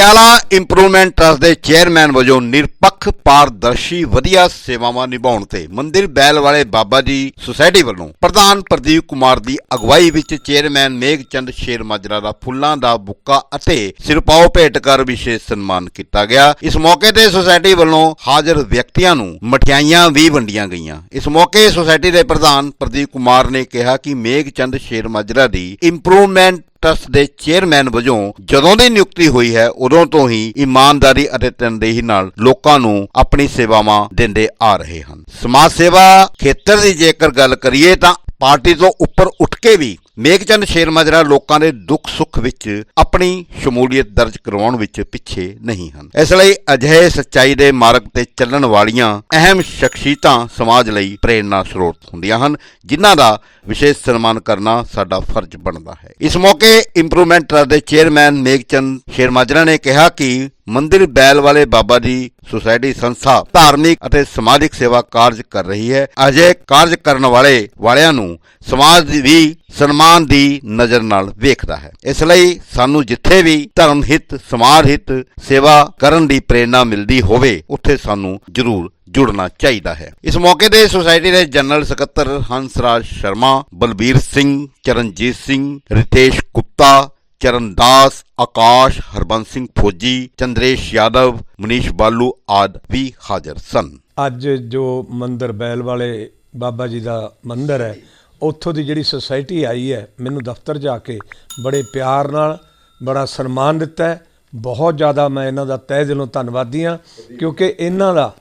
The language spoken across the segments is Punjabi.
ਪਟਿਆਲਾ ਇੰਪਰੂਵਮੈਂਟ ਟਰਸਟ ਦੇ ਚੇਅਰਮੈਨ ਵਜੋਂ ਨਿਰਪੱਖ, ਪਾਰਦਰਸ਼ੀ, ਵਧੀਆ ਸੇਵਾਵਾਂ ਨਿਭਾਉਣ ਤੇ ਮੰਦਿਰ ਬੈਲ ਵਾਲੇ ਬਾਬਾ ਜੀ ਸੁਸਾਇਟੀ ਵੱਲੋਂ ਪ੍ਰਧਾਨ ਪ੍ਰਦੀਪ ਕੁਮਾਰ ਦੀ ਅਗਵਾਈ ਵਿੱਚ ਚੇਅਰਮੈਨ ਮੇਘਚੰਦ ਸ਼ੇਰ ਮਾਜਰਾ ਦਾ ਫੁੱਲਾਂ ਦਾ ਬੁੱਕਾ ਅਤੇ ਸਿਰਪਾਓ ਭੇਟ ਕਰ ਵਿਸ਼ੇਸ਼ ਸਨਮਾਨ ਕੀਤਾ ਗਿਆ। ਇਸ ਮੌਕੇ ਤੇ ਸੁਸਾਇਟੀ ਵੱਲੋਂ ਹਾਜ਼ਰ ਵਿਅਕਤੀਆਂ ਨੂੰ ਮਠਿਆਈਆਂ ਵੀ ਵੰਡੀਆਂ ਗਈਆਂ। ਇਸ ਮੌਕੇ ਸੁਸਾਇਟੀ ਦੇ ਪ੍ਰਧਾਨ ਪ੍ਰਦੀਪ ਕੁਮਾਰ ਨੇ ਕਿਹਾ ਕਿ ਮੇਘਚੰਦ ਸ਼ੇਰ ਮਾਜਰਾ ਦੀ ਇੰਪਰੂਵਮੈਂਟ ਟਰਸਟ ਦੇ ਚੇਅਰਮੈਨ ਵਜੋਂ ਜਦੋਂ ਦੀ ਨਿਯੁਕਤੀ ਹੋਈ ਹੈ, ਉਦੋਂ ਤੋਂ ਹੀ ਇਮਾਨਦਾਰੀ ਅਤੇ ਤਨਦੇਹੀ ਨਾਲ ਲੋਕਾਂ ਨੂੰ ਆਪਣੀ ਸੇਵਾਵਾਂ ਦਿੰਦੇ ਆ ਰਹੇ ਹਨ। ਸਮਾਜ ਸੇਵਾ ਖੇਤਰ ਦੀ ਜੇਕਰ ਗੱਲ ਕਰੀਏ ਤਾਂ ਪਾਰਟੀ ਤੋਂ ਉੱਪਰ ਉੱਠ ਕੇ ਵੀ ਮੇਘਚੰਦ ਸ਼ੇਰਮਾਜਰਾ ਲੋਕਾਂ ਦੇ ਦੁੱਖ ਸੁੱਖ ਵਿੱਚ ਆਪਣੀ ਸ਼ਮੂਲੀਅਤ ਦਰਜ ਕਰਵਾਉਣ ਵਿੱਚ ਪਿੱਛੇ ਨਹੀਂ ਹਨ। ਇਸ ਲਈ ਅਜਿਹੇ ਸੱਚਾਈ ਦੇ ਮਾਰਗ ਤੇ ਚੱਲਣ ਵਾਲੀਆਂ ਅਹਿਮ ਸ਼ਖਸੀਅਤਾਂ ਸਮਾਜ ਲਈ ਪ੍ਰੇਰਨਾ ਸਰੋਤ ਹੁੰਦੀਆਂ ਹਨ, ਜਿਨ੍ਹਾਂ ਦਾ ਵਿਸ਼ੇਸ਼ ਸਨਮਾਨ ਕਰਨਾ ਸਾਡਾ ਫਰਜ਼ ਬਣਦਾ ਹੈ। ਇਸ ਮੌਕੇ ਇੰਪਰੂਵਮੈਂਟ ਟਰਸਟ ਦੇ ਚੇਅਰਮੈਨ ਮੇਘਚੰਦ ਸ਼ੇਰਮਾਜਰਾ ਨੇ ਕਿਹਾ ਕਿ ਮੰਦਿਰ ਬੈਲ ਵਾਲੇ ਬਾਬਾ ਜੀ ਸੁਸਾਇਟੀ ਸੰਸਥਾ ਧਾਰਮਿਕ ਅਤੇ ਸਮਾਜਿਕ ਸੇਵਾ ਕਾਰਜ ਕਰ ਰਹੀ ਹੈ। ਅਜੇ ਕਾਰਜ ਕਰਨ ਵਾਲੇ ਵਾਲਿਆਂ ਨੂੰ ਸਮਾਜ ਵੀ ਸਨਮਾਨ ਦੀ ਨਜ਼ਰ ਨਾਲ ਵੇਖਦਾ ਹੈ। ਇਸ ਲਈ ਸਾਨੂੰ ਜਿੱਥੇ ਵੀ ਧਰਮ ਹਿੱਤ, ਸਮਾਜ ਹਿੱਤ ਸੇਵਾ ਕਰਨ ਦੀ ਪ੍ਰੇਰਣਾ ਮਿਲਦੀ ਹੋਵੇ, ਉੱਥੇ ਸਾਨੂੰ ਜ਼ਰੂਰ ਜੁੜਨਾ ਚਾਹੀਦਾ ਹੈ। ਇਸ ਮੌਕੇ ਤੇ ਸੁਸਾਇਟੀ ਦੇ ਜਨਰਲ ਸਕੱਤਰ ਹੰਸਰਾਜ ਸ਼ਰਮਾ ਬਲਬੀਰ ਸਿੰਘ, ਚਰਨਜੀਤ ਸਿੰਘ, ਰਿਤੇਸ਼ ਗੁਪਤਾ ਚਰਨਦਾਸ ਆਕਾਸ਼, ਹਰਬੰਸ ਸਿੰਘ ਫੌਜੀ, ਚੰਦਰੇਸ਼ ਯਾਦਵ, ਮਨੀਸ਼ ਬਾਲੂ ਆਦ ਵੀ ਹਾਜ਼ਰ ਸਨ। ਅੱਜ ਜੋ ਮੰਦਰ ਬੈਲ ਵਾਲੇ ਬਾਬਾ ਜੀ ਦਾ ਮੰਦਰ ਹੈ, ਉੱਥੋਂ ਦੀ ਜਿਹੜੀ ਸੁਸਾਇਟੀ ਆਈ ਹੈ, ਮੈਨੂੰ ਦਫ਼ਤਰ ਜਾ ਕੇ ਬੜੇ ਪਿਆਰ ਨਾਲ, ਬੜਾ ਸਨਮਾਨ ਦਿੱਤਾ ਬਹੁਤ ਜ਼ਿਆਦਾ ਮੈਂ ਇਹਨਾਂ ਦਾ ਤਹਿ ਦਿਲੋਂ ਧੰਨਵਾਦੀ ਹਾਂ, ਕਿਉਂਕਿ ਇਹਨਾਂ ਦਾ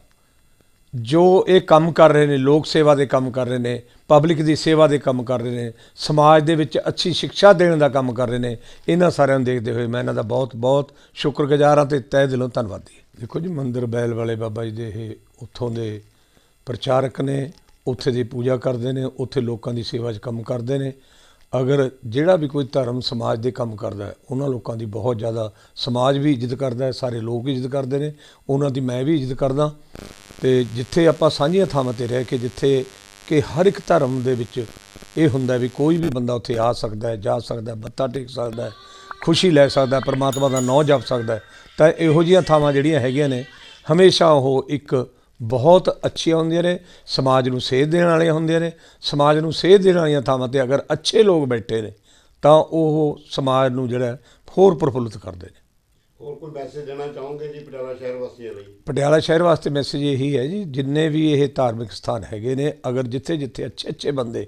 ਜੋ ਇਹ ਕੰਮ ਕਰ ਰਹੇ ਨੇ, ਲੋਕ ਸੇਵਾ ਦੇ ਕੰਮ ਕਰ ਰਹੇ ਨੇ, ਪਬਲਿਕ ਦੀ ਸੇਵਾ ਦੇ ਕੰਮ ਕਰ ਰਹੇ ਨੇ, ਸਮਾਜ ਦੇ ਵਿੱਚ ਅੱਛੀ ਸਿੱਖਿਆ ਦੇਣ ਦਾ ਕੰਮ ਕਰ ਰਹੇ ਨੇ, ਇਹਨਾਂ ਸਾਰਿਆਂ ਨੂੰ ਦੇਖਦੇ ਹੋਏ ਮੈਂ ਇਹਨਾਂ ਦਾ ਬਹੁਤ ਬਹੁਤ ਸ਼ੁਕਰਗੁਜ਼ਾਰ ਹਾਂ ਤੇ ਤਹਿ ਦਿਲੋਂ ਧੰਨਵਾਦੀ ਦੇਖੋ ਜੀ, ਮੰਦਰ ਬੈਲ ਵਾਲੇ ਬਾਬਾ ਜੀ ਦੇ ਇਹ ਉੱਥੋਂ ਦੇ ਪ੍ਰਚਾਰਕ ਨੇ, ਉੱਥੇ ਦੀ ਪੂਜਾ ਕਰਦੇ ਨੇ, ਉੱਥੇ ਲੋਕਾਂ ਦੀ ਸੇਵਾ 'ਚ ਕੰਮ ਕਰਦੇ ਨੇ। ਅਗਰ ਜਿਹੜਾ ਵੀ ਕੋਈ ਧਰਮ ਸਮਾਜ ਦੇ ਕੰਮ ਕਰਦਾ ਉਹਨਾਂ ਲੋਕਾਂ ਦੀ ਬਹੁਤ ਜ਼ਿਆਦਾ ਸਮਾਜ ਵੀ ਇੱਜ਼ਤ ਕਰਦਾ ਸਾਰੇ ਲੋਕ ਇੱਜ਼ਤ ਕਰਦੇ ਨੇ, ਉਹਨਾਂ ਦੀ ਮੈਂ ਵੀ ਇੱਜ਼ਤ ਕਰਦਾ। ਤੇ ਜਿੱਥੇ ਆਪਾਂ ਸਾਂਝੀਆਂ ਥਾਵਾਂ ਤੇ ਰਹਿ ਕੇ, ਜਿੱਥੇ ਕਿ ਹਰ ਇੱਕ ਧਰਮ ਦੇ ਵਿੱਚ ਇਹ ਹੁੰਦਾ ਵੀ ਕੋਈ ਵੀ ਬੰਦਾ ਉੱਥੇ ਆ ਸਕਦਾ ਹੈ, ਜਾ ਸਕਦਾ ਹੈ, ਮੱਥਾ ਟੇਕ ਸਕਦਾ ਹੈ, ਖੁਸ਼ੀ ਲੈ ਸਕਦਾ ਪਰਮਾਤਮਾ ਦਾ ਨਾਮ ਜਪ ਸਕਦਾ ਤਾਂ ਇਹੋ ਜਿਹੀਆਂ ਥਾਵਾਂ ਜਿਹੜੀਆਂ ਹੈਗੀਆਂ ਨੇ, ਹਮੇਸ਼ਾ ਉਹ ਇੱਕ ਬਹੁਤ ਅੱਛੀਆਂ ਹੁੰਦੀਆਂ ਨੇ ਸਮਾਜ ਨੂੰ ਸੇਧ ਦੇਣ ਵਾਲੀਆਂ ਹੁੰਦੀਆਂ ਨੇ ਸਮਾਜ ਨੂੰ ਸੇਧ ਦੇਣ ਵਾਲੀਆਂ ਥਾਵਾਂ ਤੇ ਅਗਰ ਅੱਛੇ ਲੋਕ ਬੈਠੇ ਨੇ ਤਾਂ ਉਹ ਸਮਾਜ ਨੂੰ ਜਿਹੜਾ ਹੋਰ ਪ੍ਰਫੁੱਲਿਤ ਕਰਦੇ ਨੇ। ਹੋਰ ਕੋਈ ਮੈਸੇਜ ਦੇਣਾ ਚਾਹੋਗੇ ਜੀ ਪਟਿਆਲਾ ਸ਼ਹਿਰ ਵਾਸੀਆਂ ਲਈ? ਪਟਿਆਲਾ ਸ਼ਹਿਰ ਵਾਸਤੇ ਮੈਸੇਜ ਇਹੀ ਹੈ ਜੀ ਜਿੰਨੇ ਵੀ ਇਹ ਧਾਰਮਿਕ ਸਥਾਨ ਹੈਗੇ ਨੇ ਅਗਰ ਜਿੱਥੇ ਜਿੱਥੇ ਅੱਛੇ ਅੱਛੇ ਬੰਦੇ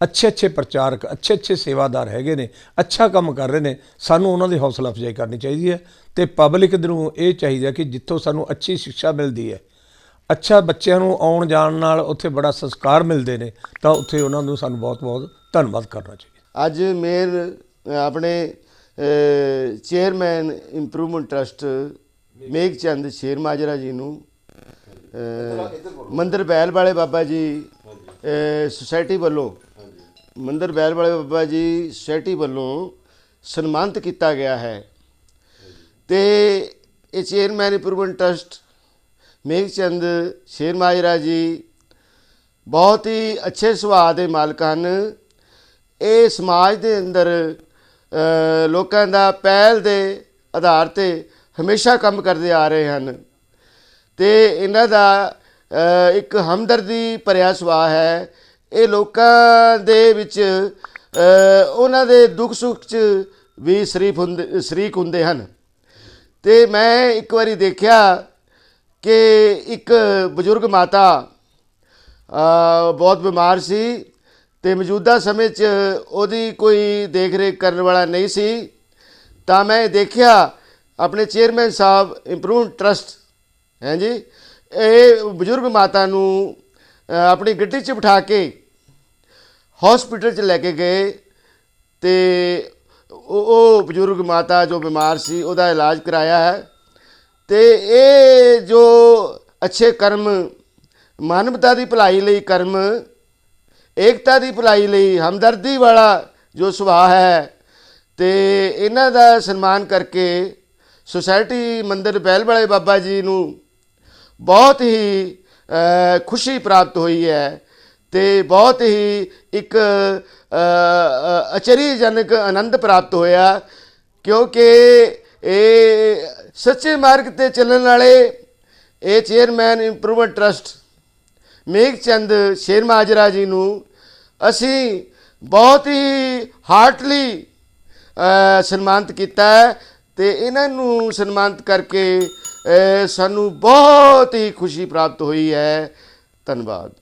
ਅੱਛੇ ਅੱਛੇ ਪ੍ਰਚਾਰਕ ਅੱਛੇ ਅੱਛੇ ਸੇਵਾਦਾਰ ਹੈਗੇ ਨੇ ਅੱਛਾ ਕੰਮ ਕਰ ਰਹੇ ਨੇ ਸਾਨੂੰ ਉਹਨਾਂ ਦੀ ਹੌਸਲਾ ਅਫਜ਼ਾਈ ਕਰਨੀ ਚਾਹੀਦੀ ਹੈ ਤੇ ਪਬਲਿਕ ਨੂੰ ਇਹ ਚਾਹੀਦਾ ਕਿ ਜਿੱਥੋਂ ਸਾਨੂੰ ਅੱਛੀ ਸਿੱਖਿਆ ਮਿਲਦੀ ਹੈ ਅੱਛਾ ਬੱਚਿਆਂ ਨੂੰ ਆਉਣ ਜਾਣ ਨਾਲ ਉੱਥੇ ਬੜਾ ਸੰਸਕਾਰ ਮਿਲਦੇ ਨੇ, ਤਾਂ ਉੱਥੇ ਉਹਨਾਂ ਨੂੰ ਸਾਨੂੰ ਬਹੁਤ-ਬਹੁਤ ਧੰਨਵਾਦ ਕਰਨਾ ਚਾਹੀਦਾ। ਅੱਜ ਮੇਰ ਆਪਣੇ chairman improvement trust ਮੇਘਚੰਦ Sher Majra ਜੀ ਨੂੰ ਮੰਦਰ ਬੈਲ ਵਾਲੇ ਬਾਬਾ ਜੀ ਸੁਸਾਇਟੀ ਵੱਲੋਂ, ਮੰਦਰ ਬੈਲ ਵਾਲੇ ਬਾਬਾ ਜੀ ਸੁਸਾਇਟੀ ਵੱਲੋਂ ਸਨਮਾਨਿਤ ਕੀਤਾ ਗਿਆ ਹੈ। ਤੇ ਇਹ chairman improvement trust ਮੇਘਚੰਦ Sher Majra ਜੀ ਬਹੁਤ ਹੀ ਅੱਛੇ ਸੁਭਾਅ ਦੇ ਮਾਲਕ ਹਨ। ਇਹ ਸਮਾਜ ਦੇ ਅੰਦਰ ਲੋਕਾਂ ਦਾ ਪਹਿਲ ਦੇ ਆਧਾਰ ਤੇ ਹਮੇਸ਼ਾ ਕੰਮ ਕਰਦੇ ਆ ਰਹੇ ਹਨ। ਤੇ ਇਹਨਾਂ ਦਾ ਇੱਕ ਹਮਦਰਦੀ ਭਰਿਆ ਸੁਭਾਅ ਹੈ। ਇਹ ਲੋਕਾਂ ਦੇ ਵਿੱਚ ਉਹਨਾਂ ਦੇ ਦੁੱਖ ਸੁੱਖ 'ਚ ਵੀ ਸ਼ਰੀਫ ਹੁੰਦੇ, ਸ਼ਰੀਕ ਹੁੰਦੇ ਹਨ। ਤੇ ਮੈਂ ਇੱਕ ਵਾਰੀ ਦੇਖਿਆ ਕਿ ਇੱਕ ਬਜ਼ੁਰਗ ਮਾਤਾ ਬਹੁਤ ਬਿਮਾਰ ਸੀ ਤੇ ਮੌਜੂਦਾ ਸਮੇਂ 'ਚ ਉਹਦੀ ਕੋਈ ਦੇਖ ਰੇਖ ਕਰਨ ਵਾਲਾ ਨਹੀਂ ਸੀ। ਤਾਂ ਮੈਂ ਦੇਖਿਆ, ਆਪਣੇ ਚੇਅਰਮੈਨ ਸਾਹਿਬ ਇੰਪਰੂਵ ਟਰਸਟ, ਹੈ ਜੀ? ਇਹ ਬਜ਼ੁਰਗ ਮਾਤਾ ਨੂੰ ਆਪਣੀ ਗੱਡੀ 'ਚ ਬਿਠਾ ਕੇ ਹਸਪੀਟਲ 'ਚ ਲੈ ਕੇ ਗਏ ਤੇ ਉਹ ਬਜ਼ੁਰਗ ਮਾਤਾ ਜੋ ਬਿਮਾਰ ਸੀ, ਉਹਦਾ ਇਲਾਜ ਕਰਾਇਆ ਹੈ। ਤੇ ਇਹ ਜੋ ਅੱਛੇ ਕਰਮ, ਮਾਨਵਤਾ ਦੀ ਭਲਾਈ ਲਈ ਕਰਮ, ਏਕਤਾ ਦੀ ਭਲਾਈ ਲਈ ਹਮਦਰਦੀ ਵਾਲਾ ਜੋ ਸੁਭਾਅ ਹੈ ਤੇ ਇਹਨਾਂ ਦਾ ਸਨਮਾਨ ਕਰਕੇ ਸੁਸਾਇਟੀ ਮੰਦਰ ਬੈਲ ਵਾਲੇ ਬਾਬਾ ਜੀ ਨੂੰ ਬਹੁਤ ਹੀ ਖੁਸ਼ੀ ਪ੍ਰਾਪਤ ਹੋਈ ਹੈ ਤੇ ਬਹੁਤ ਹੀ ਇੱਕ ਅਚਰੀਜਨਕ ਆਨੰਦ ਪ੍ਰਾਪਤ ਹੋਇਆ ਕਿਉਂਕਿ ਇਹ ਸੱਚੇ ਮਾਰਗ ਤੇ ਚੱਲਣ ਵਾਲੇ ਇਹ chairman improvement trust Megh Chand Sher Majra ji ਨੂੰ ਅਸੀਂ ਬਹੁਤ ਹੀ ਹਾਰਟਲੀ ਸਨਮਾਨਿਤ ਕੀਤਾ ਹੈ ਤੇ ਇਹਨਾਂ ਨੂੰ ਸਨਮਾਨਿਤ ਕਰਕੇ ਸਾਨੂੰ ਬਹੁਤ ਹੀ ਖੁਸ਼ੀ ਪ੍ਰਾਪਤ ਹੋਈ ਹੈ। ਧੰਨਵਾਦ।